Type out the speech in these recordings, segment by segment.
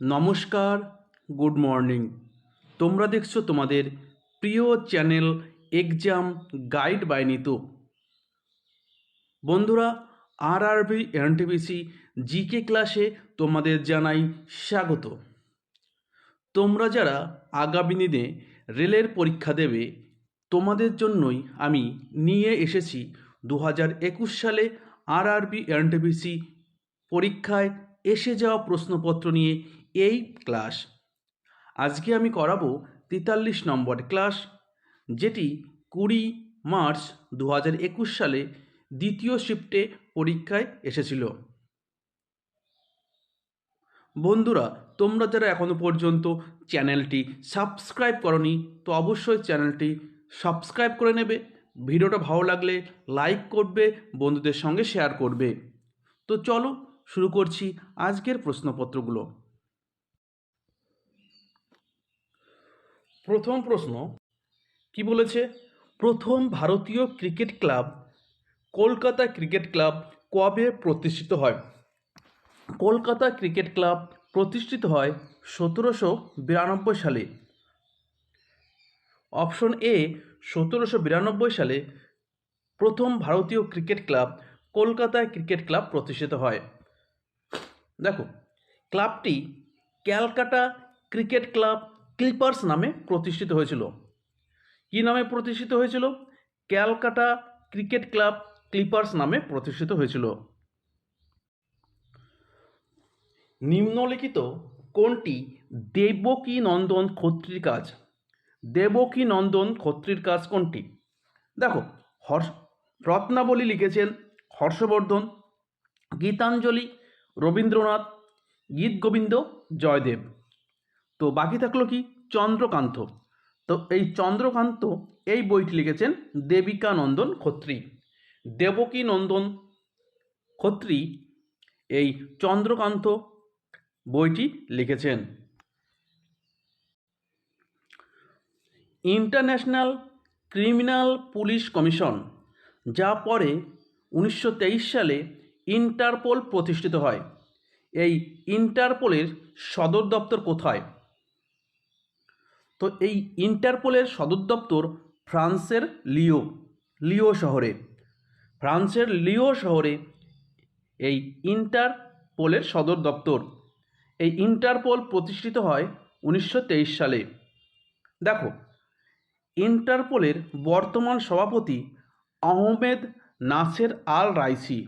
নমস্কার, good morning. তোমরা দেখছ তোমাদের প্রিয় channel exam guide by Nitu. বন্ধুরা আর আরবি এনটিবিসি জিকে ক্লাসে তোমাদের জানাই স্বাগত। তোমরা যারা আগামী দিনে রেলের পরীক্ষা দেবে, তোমাদের জন্যই আমি নিয়ে এসেছি দু হাজার একুশ সালে আর আরবি এনটিবিসি পরীক্ষায় এসে যাওয়া প্রশ্নপত্র নিয়ে এই ক্লাস। আজকে আমি করাবো তেতাল্লিশ নম্বর ক্লাস, যেটি কুড়ি মার্চ দু একুশ সালে দ্বিতীয় শিফটে পরীক্ষায় এসেছিল। বন্ধুরা, তোমরা যারা এখনও পর্যন্ত চ্যানেলটি সাবস্ক্রাইব করনি, তো অবশ্যই চ্যানেলটি সাবস্ক্রাইব করে নেবে। ভিডিওটা ভালো লাগলে লাইক করবে, বন্ধুদের সঙ্গে শেয়ার করবে। তো চলো শুরু করছি আজকের প্রশ্নপত্রগুলো। প্রথম প্রশ্ন, কি বলেছে? প্রথম ভারতীয় cricket club, Kolkata cricket club কবে প্রতিষ্ঠিত হয়? কলকাতা ক্রিকেট ক্লাব প্রতিষ্ঠিত হয় সতেরোশো বিরানব্বই সালে। অপশন এ, সতেরোশো বিরানব্বই সালে প্রথম ভারতীয় ক্রিকেট ক্লাব কলকাতায় ক্রিকেট ক্লাব প্রতিষ্ঠিত হয়। দেখো, ক্লাবটি ক্যালকাটা ক্রিকেট ক্লাব ক্লিপার্স নামে প্রতিষ্ঠিত হয়েছিল। কী নামে প্রতিষ্ঠিত হয়েছিল? ক্যালকাটা ক্রিকেট ক্লাব ক্লিপার্স নামে প্রতিষ্ঠিত হয়েছিল। নিম্নলিখিত কোনটি দেবকী নন্দন খত্রীর কাজ? দেবকী নন্দন খত্রীর কাজ কোনটি? দেখো, হর্ষ, রত্নাবলী লিখেছেন হর্ষবর্ধন, গীতাঞ্জলি, রবীন্দ্রনাথ গীত গোবিন্দ জয়দেব। তো বাকি থাকল কি? চন্দ্রকান্ত। তো এই চন্দ্রকান্ত এই বইটি লিখেছেন দেবিকা নন্দন খত্রী। দেবকী নন্দন খত্রী এই চন্দ্রকান্ত বইটি লিখেছেন। ইন্টারন্যাশনাল ক্রিমিনাল পুলিশ কমিশন, যা পরে উনিশশো তেইশ সালে ইন্টারপোল প্রতিষ্ঠিত হয়। এই ইন্টারপোলের সদর দপ্তর কোথায়? তো এই ইন্টারপোলের সদর দপ্তর ফ্রান্সের লিও লিও শহরে। ফ্রান্সের লিও শহরে এই ইন্টারপোলের সদর দপ্তর এই ইন্টারপোল প্রতিষ্ঠিত হয় উনিশশো তেইশ সালে। দেখো, ইন্টারপোলের বর্তমান সভাপতি Ahmed Naser Al Raisi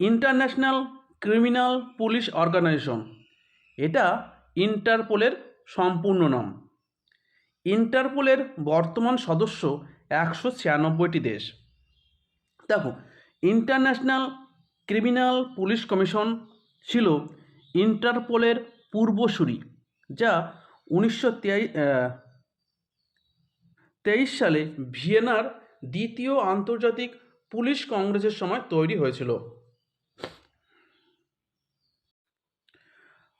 international criminal police organisation. এটা ইন্টারপোলের সম্পূর্ণ নাম ইন্টারপোলের বর্তমান সদস্য একশো ছিয়ানব্বইটি দেশ। দেখো, ইন্টারন্যাশনাল ক্রিমিনাল পুলিশ কমিশন ছিল ইন্টারপোলের পূর্বসূরি, যা উনিশশো তেইশ সালে ভিয়েনার দ্বিতীয় আন্তর্জাতিক পুলিশ কংগ্রেসের সময় তৈরি হয়েছিল।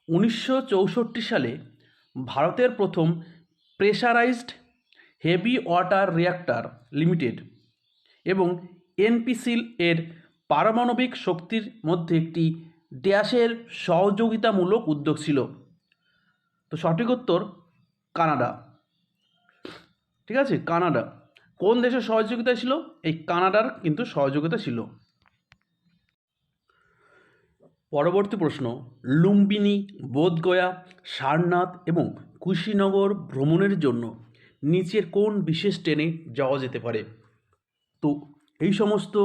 উনিশশো চৌষট্টি সালে ভারতের প্রথম pressurised heavy water reactor limited এবং এনপিসিল এর পারমাণবিক শক্তির মধ্যে একটি ড্যাশের সহযোগিতামূলক উদ্যোগ ছিল। তো সঠিক উত্তর, কানাডা। ঠিক আছে? কানাডা। কোন দেশের সহযোগিতা ছিল? এই কানাডার কিন্তু সহযোগিতা ছিল। পরবর্তী প্রশ্ন, লুম্বিনী, বোধগয়া, সারনাথ এবং কুশীনগর ভ্রমণের জন্য নিচের কোন বিশেষ ট্রেনে যাওয়া যেতে পারে? তো এই সমস্ত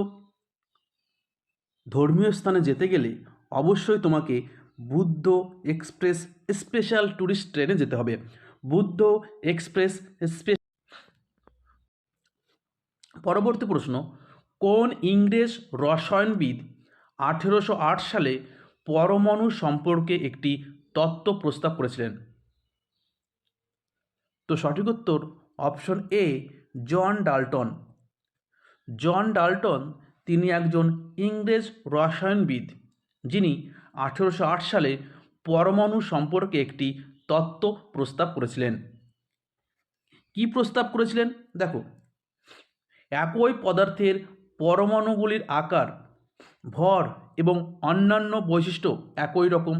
ধর্মীয় স্থানে যেতে গেলে অবশ্যই তোমাকে বুদ্ধ এক্সপ্রেস স্পেশাল ট্যুরিস্ট ট্রেনে যেতে হবে। বুদ্ধ এক্সপ্রেস স্পে পরবর্তী প্রশ্ন, কোন ইংরেজ রসায়নবিদ আঠেরোশো আট সালে পরমাণু সম্পর্কে একটি তত্ত্ব প্রস্তাব করেছিলেন। তো সঠিক উত্তর option A John Dalton. John Dalton তিনি একজন ইংরেজ রসায়নবিদ, যিনি আঠেরোশো আট সালে পরমাণু সম্পর্কে একটি তত্ত্ব প্রস্তাব করেছিলেন। কি প্রস্তাব করেছিলেন? দেখো, একই পদার্থের পরমাণুগুলির আকার, ভর এবং অন্যান্য বৈশিষ্ট্য একই রকম।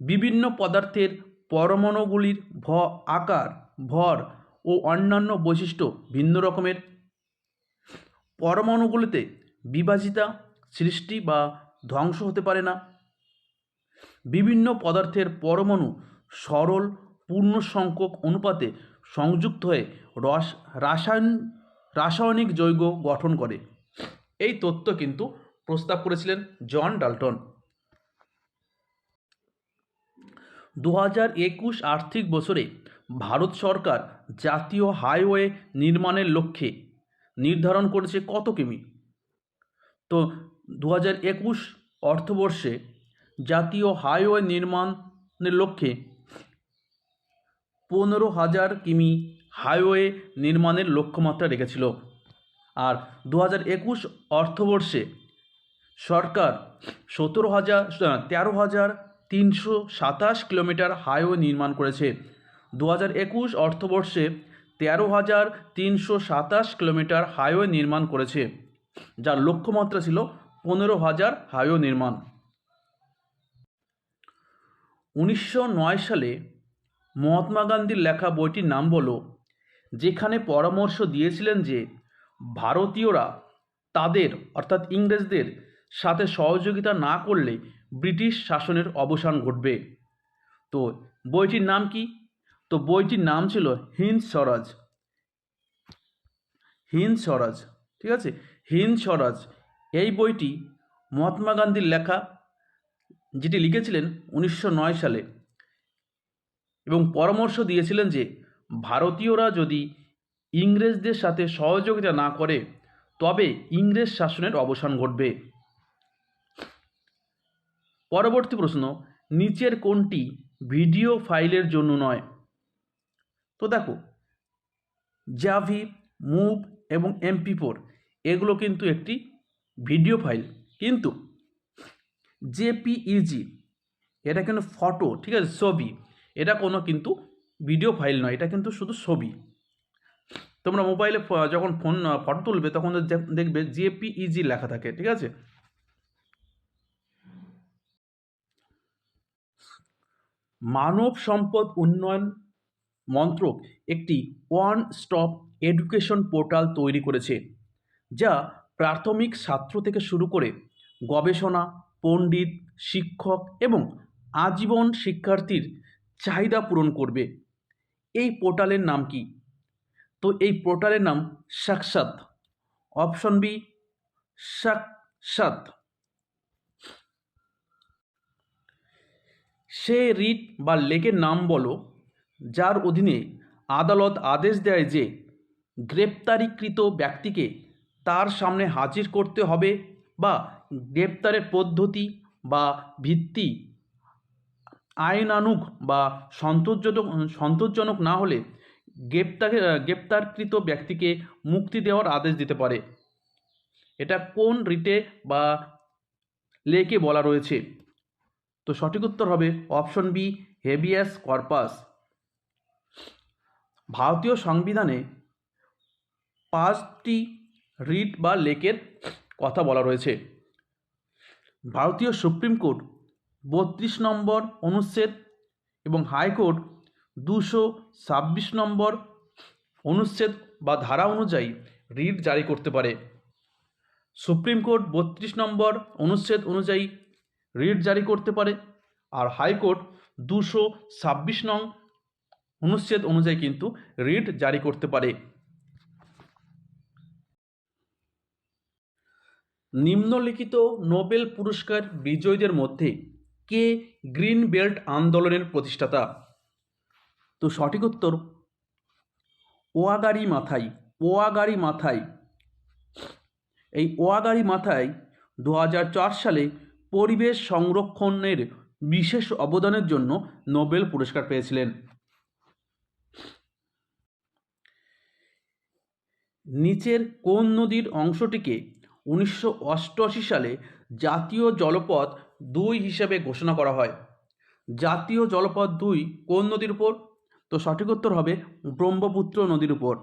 বিভিন্ন পদার্থের পরমাণুগুলির ভ আকার, ভর ও অন্যান্য বৈশিষ্ট্য ভিন্ন রকমের। পরমাণুগুলিতে বিভাজিতা, সৃষ্টি বা ধ্বংস হতে পারে না। বিভিন্ন পদার্থের পরমাণু সরল, পূর্ণ সংখ্যক অনুপাতে সংযুক্ত হয়ে রস, রাসায়ন, রাসায়নিক যৌগ গঠন করে। এই তত্ত্ব কিন্তু প্রস্তাব করেছিলেন জন ডাল্টন। দু হাজার একুশ আর্থিক বছরে ভারত সরকার জাতীয় হাইওয়ে নির্মাণের লক্ষ্যে নির্ধারণ করেছে কত কিমি? তো দু হাজার একুশ অর্থবর্ষে জাতীয় হাইওয়ে নির্মাণের লক্ষ্যে পনেরো হাজার কিমি হাইওয়ে নির্মাণের লক্ষ্যমাত্রা রেখেছিল। আর দু হাজার একুশ অর্থবর্ষে সরকার সতেরো হাজার তেরো হাজার তিনশো সাতাশ কিলোমিটার হাইওয়ে নির্মাণ করেছে। দু হাজার একুশ অর্থবর্ষে তেরো হাজার তিনশো সাতাশ কিলোমিটার হাইওয়ে নির্মাণ করেছে, যার লক্ষ্যমাত্রা ছিল পনেরো হাজার হাইওয়ে নির্মাণ। উনিশশো নয় সালে মহাত্মা গান্ধীর লেখা বইটির নাম বলো যেখানে পরামর্শ দিয়েছিলেন যে ভারতীয়রা তাদের, অর্থাৎ ইংরেজদের সাথে সহযোগিতা না করলে ব্রিটিশ শাসনের অবসান ঘটবে। তো বইটির নাম কি? তো বইটির নাম ছিল হিন্দ স্বরাজ। হিন্দ স্বরাজ, ঠিক আছে? হিন্দ স্বরাজ, এই বইটি মহাত্মা গান্ধীর লেখা, যেটি লিখেছিলেন উনিশশো নয় সালে। এবং পরামর্শ দিয়েছিলেন যে, ভারতীয়রা যদি ইংরেজদের সাথে সহযোগিতা না করে, তবে ইংরেজ শাসনের অবসান ঘটবে। পরবর্তী প্রশ্ন, নিচের কোনটি ভিডিও ফাইলের জন্য নয়? তো দেখো জাভি মুভ এবং এমপি ফোর এগুলো কিন্তু একটি ভিডিও ফাইল। কিন্তু জেপিইজি এটা কিন্তু ফটো, ঠিক আছে, ছবি। এটা কোনো কিন্তু ভিডিও ফাইল নয়, এটা কিন্তু শুধু ছবি। তোমরা মোবাইলে যখন ফোন, ফটো তুলবে, তখন দেখ- দেখবে জেপিইজি লেখা থাকে, ঠিক আছে? মানব সম্পদ উন্নয়ন মন্ত্রক একটি ওয়ান স্টপ এডুকেশন পোর্টাল তৈরি করেছে, যা প্রাথমিক ছাত্র থেকে শুরু করে গবেষণা, পণ্ডিত, শিক্ষক এবং আজীবন শিক্ষার্থীর চাহিদা পূরণ করবে। এই পোর্টালের নাম কি? তো এই পোর্টালের নাম সাক্ষাৎ অপশন বি সাক্ষাৎ। সে রিট বা লেকের নাম বলো, যার অধীনে আদালত আদেশ দেয় যে গ্রেপ্তারিকৃত ব্যক্তিকে তার সামনে হাজির করতে হবে বা গ্রেপ্তারের পদ্ধতি বা ভিত্তি আইনানুগ বা সন্তোষজনক সন্তোষজনক না হলে গ্রেপ্তার, গ্রেপ্তারকৃত ব্যক্তিকে মুক্তি দেওয়ার আদেশ দিতে পারে। এটা কোন রিটে বা লেকে বলা রয়েছে? তো সঠিক উত্তর হবে অপশন বি হেভিয়াস কর্পাস। ভারতীয় সংবিধানে পাঁচটি রিট বা লেকের কথা বলা রয়েছে। ভারতীয় সুপ্রিম কোর্ট বত্রিশ নম্বর অনুচ্ছেদ এবং হাইকোর্ট দুশো ছাব্বিশ নম্বর অনুচ্ছেদ বা ধারা অনুযায়ী রিট জারি করতে পারে। সুপ্রিম কোর্ট বত্রিশ নম্বর অনুচ্ছেদ অনুযায়ী রিট জারি করতে পারে। আর হাইকোর্ট দুশো ছাব্বিশ নং অনুচ্ছেদ অনুযায়ী কিন্তু রিট জারি করতে পারে। নিম্নলিখিত নোবেল পুরস্কার বিজয়ীদের মধ্যে কে গ্রিন বেল্ট আন্দোলনের প্রতিষ্ঠাতা? তো সঠিক উত্তর ওয়াগারি মাথায় ওয়াগারি মাথায় এই ওয়াগারি মাথায় দু হাজার চার সালে পরিবেশ সংরক্ষণের বিশেষ অবদানের জন্য নোবেল পুরস্কার পেয়েছিলেন। নিচের কোন নদীর অংশটিকে উনিশশো অষ্টআশি সালে জাতীয় জলপথ দুই হিসেবে ঘোষণা করা হয়। জাতীয় জলপথ দুই কোন নদীর উপর? তো সঠিক উত্তর হবে ব্রহ্মপুত্র নদীর উপর,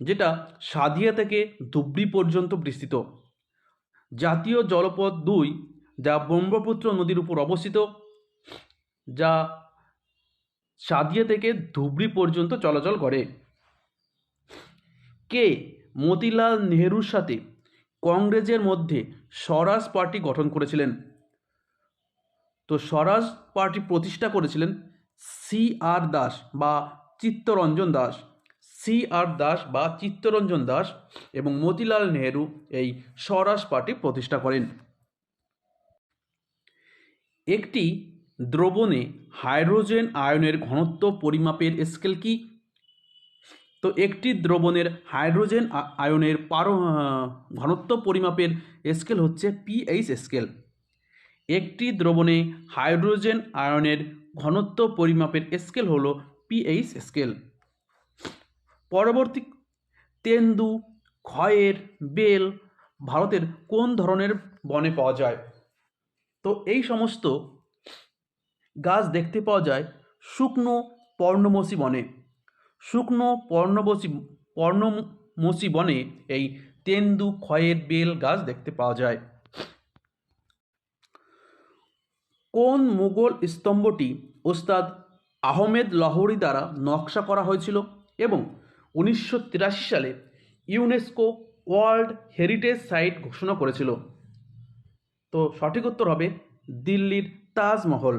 যেটা সাদিয়া থেকে ধুবড়ি পর্যন্ত বিস্তৃত। জাতীয় জলপথ দুই যা ব্রহ্মপুত্র নদীর উপর অবস্থিত, যা সাদিয়া থেকে ধুবড়ি পর্যন্ত চলাচল করে। কে? মতিলাল নেহরুর সাথে কংগ্রেসের মধ্যে স্বরাজ পার্টি গঠন করেছিলেন। তো স্বরাজ পার্টি প্রতিষ্ঠা করেছিলেন সি আর দাস বা চিত্তরঞ্জন দাস। সি আর দাস বা চিত্তরঞ্জন দাস এবং মতিলাল নেহেরু এই স্বরাজ পার্টি প্রতিষ্ঠা করেন। একটি দ্রবণে হাইড্রোজেন আয়নের ঘনত্ব পরিমাপের স্কেল কি? তো একটি দ্রবণের হাইড্রোজেন আয়নের পার ঘনত্ব পরিমাপের স্কেল হচ্ছে পিএইচ স্কেল। একটি দ্রবণে হাইড্রোজেন আয়নের ঘনত্ব পরিমাপের স্কেল হলো পিএইচ স্কেল। পরবর্তী তেন্দু খয়ের বেল ভারতের কোন ধরনের বনে পাওয়া যায়? তো এই সমস্ত গাছ দেখতে পাওয়া যায় শুকনো পর্ণমোচী বনে। শুকনো পর্ণমোচী পর্ণমোচী বনে এই তেন্দু, খয়ের, বেল গাছ দেখতে পাওয়া যায়। কোন মুঘল স্তম্ভটি ওস্তাদ আহমেদ লাহোরি দ্বারা নকশা করা হয়েছিল এবং উনিশশো তিরাশি সালে ইউনেস্কো ওয়ার্ল্ড হেরিটেজ সাইট ঘোষণা করেছিল? তো সঠিক উত্তর হবে দিল্লির তাজমহল।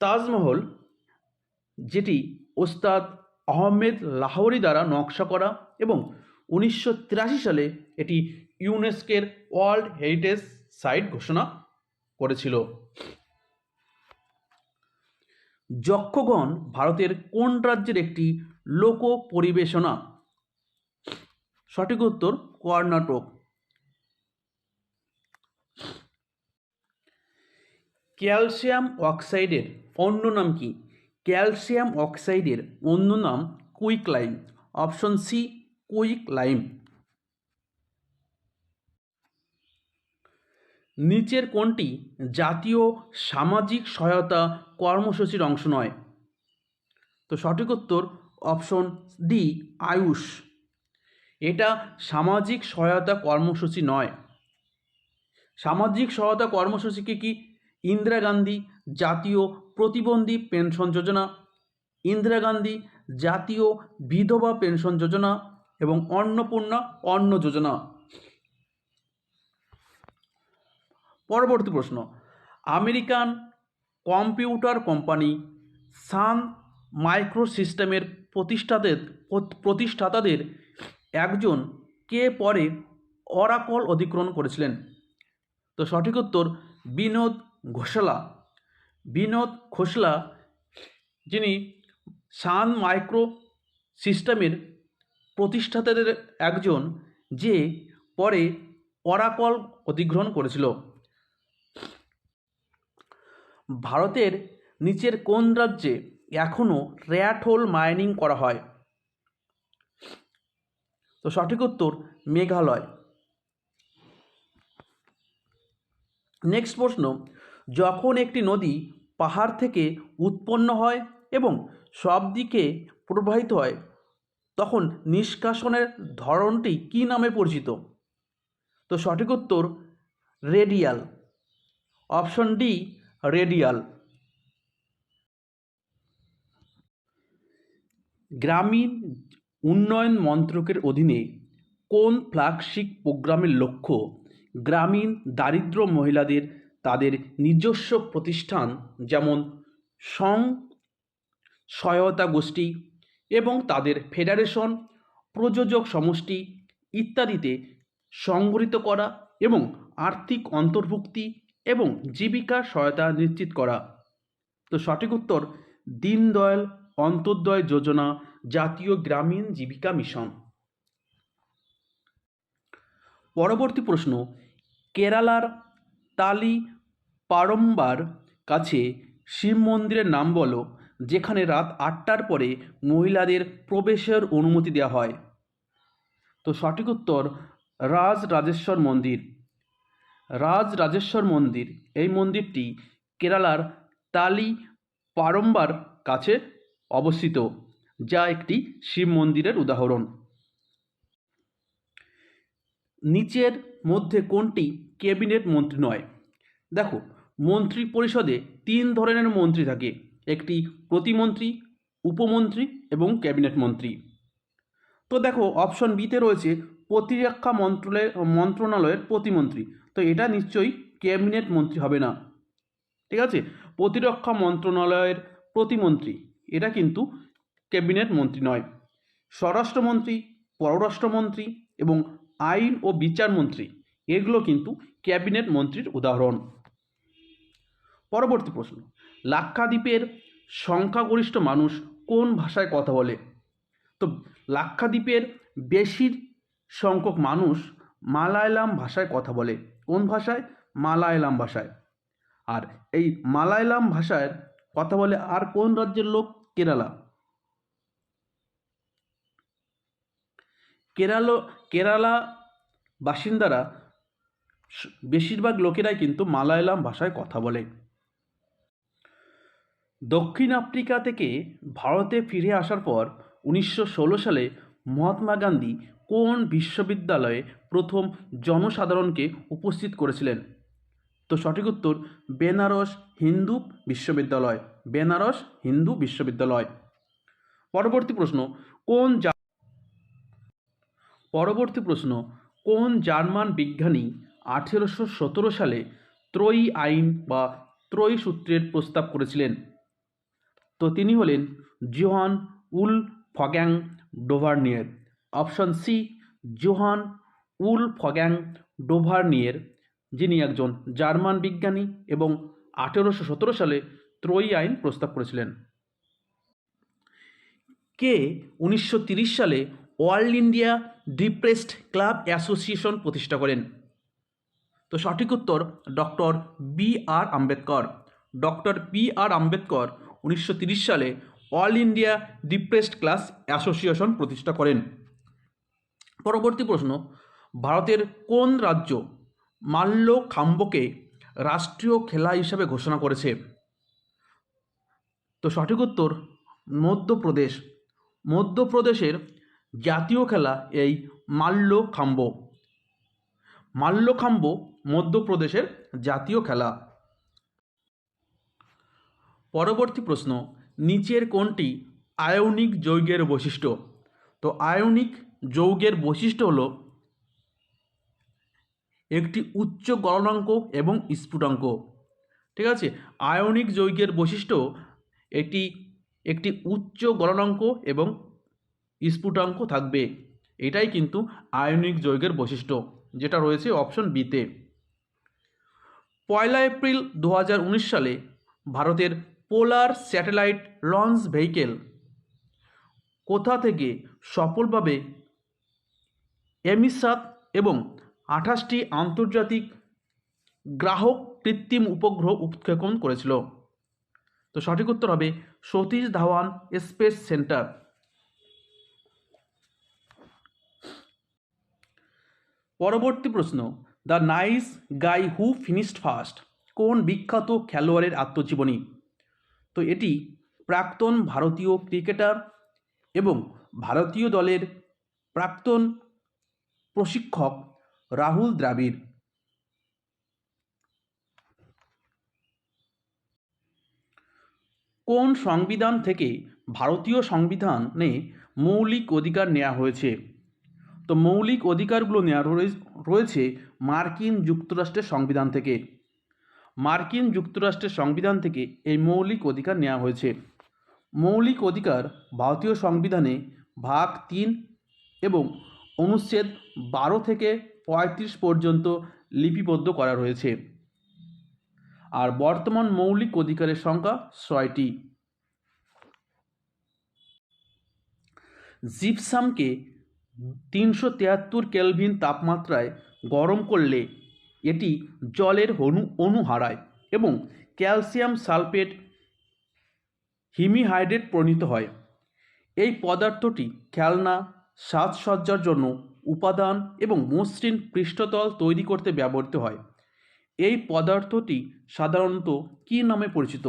তাজমহল, যেটি ওস্তাদ আহমেদ লাহোরি দ্বারা নকশা করা এবং উনিশশো তিরাশি সালে এটি ইউনেস্কের ওয়ার্ল্ড হেরিটেজ সাইট ঘোষণা করেছিল। যক্ষগণ ভারতের কোন রাজ্যের একটি লোক পরিবেশনা সঠিক উত্তর কর্ণাটক। ক্যালসিয়াম অক্সাইডের অন্য নাম কি? ক্যালসিয়াম অক্সাইডের অন্য নাম quick lime. Option C, quick lime. নিচের কোনটি জাতীয় সামাজিক সহায়তা কর্মসূচির অংশ নয়। তো সঠিক উত্তর অপশন ডি, আয়ুষ। এটা সামাজিক সহায়তা কর্মসূচি নয়। সামাজিক সহায়তা কর্মসূচি কি কি ইন্দিরা গান্ধী জাতীয় প্রতিবন্ধী পেনশন যোজনা, ইন্দিরা গান্ধী জাতীয় বিধবা পেনশন যোজনা এবং অন্নপূর্ণা অন্ন যোজনা। পরবর্তী প্রশ্ন, American computer company Sun Micro সিস্টেমের প্রতিষ্ঠাদের প্রতিষ্ঠাতাদের একজন কে পরে অরাকল অধিগ্রহণ করেছিলেন? তো সঠিক উত্তর, বিনোদ ঘোষলা, বিনোদ খোসলা যিনি সান মাইক্রো সিস্টেমের প্রতিষ্ঠাতাদের একজন যে পরে অরাকল অধিগ্রহণ করেছিল। ভারতের নিচের কোন রাজ্যে এখনও র্যাট হোল মাইনিং করা হয়? তো সঠিক উত্তর, মেঘালয়। নেক্সট প্রশ্ন যখন একটি নদী পাহাড় থেকে উৎপন্ন হয় এবং সব দিকে প্রবাহিত হয়, তখন নিষ্কাশনের ধরনটি কী নামে পরিচিত? তো সঠিক উত্তর, রেডিয়াল। Option D, radial. গ্রামীণ উন্নয়ন মন্ত্রকের অধীনে কোন ফ্ল্যাগশিপ প্রোগ্রামের লক্ষ্য গ্রামীণ দারিদ্র মহিলাদের তাদের নিজস্ব প্রতিষ্ঠান যেমন সং সহায়তা গোষ্ঠী এবং তাদের ফেডারেশন, প্রযোজক সমষ্টি ইত্যাদিতে সংগঠিত করা এবং আর্থিক অন্তর্ভুক্তি এবং জীবিকার সহায়তা নিশ্চিত করা। তো সঠিক উত্তর, দীনদয়াল অন্তর্দয় যোজনা জাতীয় গ্রামীণ জীবিকা মিশন। পরবর্তী প্রশ্ন, কেরালার তালি পারম্বার কাছে শিব মন্দিরের নাম বলো, যেখানে রাত আটটার পরে মহিলাদের প্রবেশের অনুমতি দেওয়া হয়। তো সঠিক উত্তর রাজ রাজেশ্বর মন্দির। রাজ রাজেশ্বর মন্দির, এই মন্দিরটি কেরালার তালি পারম্বার কাছে অবস্থিত, যা একটি শিব মন্দিরের উদাহরণ। নিচের মধ্যে কোনটি ক্যাবিনেট মন্ত্রী নয়? দেখো, মন্ত্রী পরিষদে তিন ধরনের মন্ত্রী থাকে। একটি প্রতিমন্ত্রী, উপমন্ত্রী এবং ক্যাবিনেট মন্ত্রী। তো দেখো, অপশন বিতে রয়েছে প্রতিরক্ষা মন্ত্রণালয়ের মন্ত্রণালয়ের প্রতিমন্ত্রী। তো এটা নিশ্চয়ই ক্যাবিনেট মন্ত্রী হবে না। ঠিক আছে? প্রতিরক্ষা মন্ত্রণালয়ের প্রতিমন্ত্রী। এটা কিন্তু ক্যাবিনেট মন্ত্রী নয়। স্বরাষ্ট্রমন্ত্রী, পররাষ্ট্রমন্ত্রী এবং আইন ও বিচার মন্ত্রী। এগুলো কিন্তু ক্যাবিনেট মন্ত্রীর উদাহরণ। পরবর্তী প্রশ্ন, লাক্ষাদ্বীপের সংখ্যাগরিষ্ঠ মানুষ কোন ভাষায় কথা বলে? তো লাক্ষাদ্বীপের বেশির সংখ্যক মানুষ মালায়ালাম ভাষায় কথা বলে। কোন ভাষায়? মালায়ালাম ভাষায়। আর এই মালায়ালাম ভাষায় কথা বলে আর কোন রাজ্যের লোক? কেরালা। কেরালা কেরালা বাসিন্দারা বেশিরভাগ লোকেরাই কিন্তু মালায়ালাম ভাষায় কথা বলে। দক্ষিণ আফ্রিকা থেকে ভারতে ফিরে আসার পর উনিশশো ষোলো সালে মহাত্মা গান্ধী কোন বিশ্ববিদ্যালয়ে প্রথম জনসাধারণকে উপস্থিত করেছিলেন? তো সঠিক উত্তর, বেনারস হিন্দু বিশ্ববিদ্যালয়। বেনারস হিন্দু বিশ্ববিদ্যালয়। পরবর্তী প্রশ্ন, কোন পরবর্তী প্রশ্ন, কোন জার্মান বিজ্ঞানী আঠেরোশো সতেরো সালে ত্রয়ী আইন বা ত্রয়ী সূত্রের প্রস্তাব করেছিলেন? তো তিনি হলেন Johann Wolfgang Dobereiner. Option C, Johann Wolfgang Dobereiner, যিনি একজন জার্মান বিজ্ঞানী এবং আঠেরোশো সতেরো সালে ত্রয়ী আইন প্রস্তাব করেছিলেন। কে উনিশশো সালে world India depressed club association প্রতিষ্ঠা করেন। তো সঠিক উত্তর doctor B R Ambedkar. Doctor B R Ambedkar উনিশশো সালে all India depressed class association প্রতিষ্ঠা করেন। পরবর্তী প্রশ্ন, ভারতের কোন রাজ্য মাল্য খাম্বকে রাষ্ট্রীয় খেলা হিসাবে ঘোষণা করেছে? তো সঠিক উত্তর, মধ্যপ্রদেশ। মধ্যপ্রদেশের জাতীয় খেলা এই মাল্যখাম্ব। মাল্যখাম্ব মধ্যপ্রদেশের জাতীয় খেলা। পরবর্তী প্রশ্ন, নিচের কোনটি আয়নিক যৌগের বৈশিষ্ট্য? তো আয়নিক যৌগের বৈশিষ্ট্য হল একটি উচ্চ গলনাঙ্ক এবং স্ফুটাঙ্ক। ঠিক আছে? আয়নিক যৌগের বৈশিষ্ট্য, এটি একটি উচ্চ গলনাঙ্ক এবং স্ফুটাঙ্ক থাকবে। এটাই কিন্তু আয়নিক যৌগের বৈশিষ্ট্য, যেটা রয়েছে অপশন বিতে পয়লা এপ্রিল দু হাজার উনিশ সালে ভারতের পোলার স্যাটেলাইট লঞ্চ ভেহিকেল কোথা থেকে সফলভাবে এমিসাত এবং আঠাশটি আন্তর্জাতিক গ্রাহক কৃত্রিম উপগ্রহ উৎক্ষেপণ করেছিল? তো সঠিক উত্তর হবে সতীশ ধাওয়ান স্পেস সেন্টার। পরবর্তী প্রশ্ন, the nice guy who finished first কোন বিখ্যাত খেলোয়াড়ের আত্মজীবনী? তো এটি প্রাক্তন ভারতীয় ক্রিকেটার এবং ভারতীয় দলের প্রাক্তন প্রশিক্ষক রাহুল দ্রাবিড়। কোন সংবিধান থেকে ভারতীয় সংবিধানে মৌলিক অধিকার নেওয়া হয়েছে? তো মৌলিক অধিকারগুলো নেওয়া রয়ে- রয়েছে মার্কিন যুক্তরাষ্ট্রের সংবিধান থেকে। মার্কিন যুক্তরাষ্ট্রের সংবিধান থেকে এই মৌলিক অধিকার নেওয়া হয়েছে। মৌলিক অধিকার ভারতীয় সংবিধানে ভাগ তিন এবং অনুচ্ছেদ বারো থেকে পঁয়ত্রিশ পর্যন্ত লিপিবদ্ধ করা রয়েছে। আর বর্তমান মৌলিক অধিকারের সংখ্যা ছয়টি। জিপসামকে তিনশো তিয়াত্তর কেলভিন তাপমাত্রায় গরম করলে এটি জলের অনু, অণু হারায় এবং ক্যালসিয়াম সালফেট হিমিহাইড্রেট প্রণীত হয়। এই পদার্থটি খেলনা, সাজসজ্জার জন্য উপাদান এবং মসৃণ পৃষ্ঠতল তৈরি করতে ব্যবহৃত হয়। এই পদার্থটি সাধারণত কি নামে পরিচিত?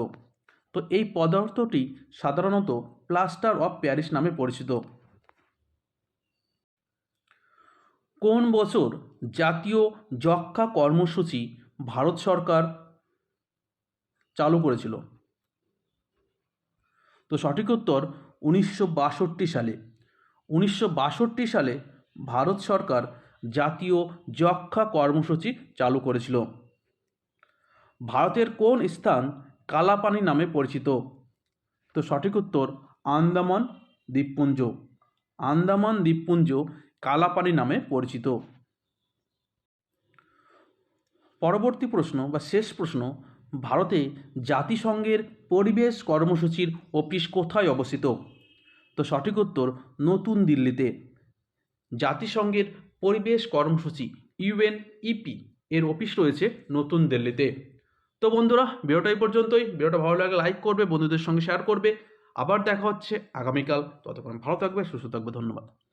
তো এই পদার্থটি সাধারণত প্লাস্টার অফ প্যারিস নামে পরিচিত। কোন বছর জাতীয় যক্ষ্মা কর্মসূচি ভারত সরকার চালু করেছিল? তো সঠিক উত্তর উনিশশো বাষট্টি সালে। উনিশশো বাষট্টি সালে ভারত সরকার জাতীয় যক্ষ্মা কর্মসূচি চালু করেছিল। ভারতের কোন স্থান কালাপানি নামে পরিচিত? তো সঠিক উত্তর আন্দামান দ্বীপপুঞ্জ। আন্দামান দ্বীপপুঞ্জ কালাপানি নামে পরিচিত। পরবর্তী প্রশ্ন বা শেষ প্রশ্ন, ভারতে জাতিসংঘের পরিবেশ কর্মসূচির অফিস কোথায় অবস্থিত? তো সঠিক উত্তর, নতুন দিল্লিতে। জাতিসংঘের পরিবেশ কর্মসূচি, ইউএনইপি, এর অফিস রয়েছে নতুন দিল্লিতে। তো বন্ধুরা, ভিডিওটা এই পর্যন্তই। ভিডিওটা ভালো লাগলে লাইক করবে, বন্ধুদের সঙ্গে শেয়ার করবে। আবার দেখা হচ্ছে আগামীকাল। ততক্ষণ ভালো থাকবে, সুস্থ থাকবে, ধন্যবাদ।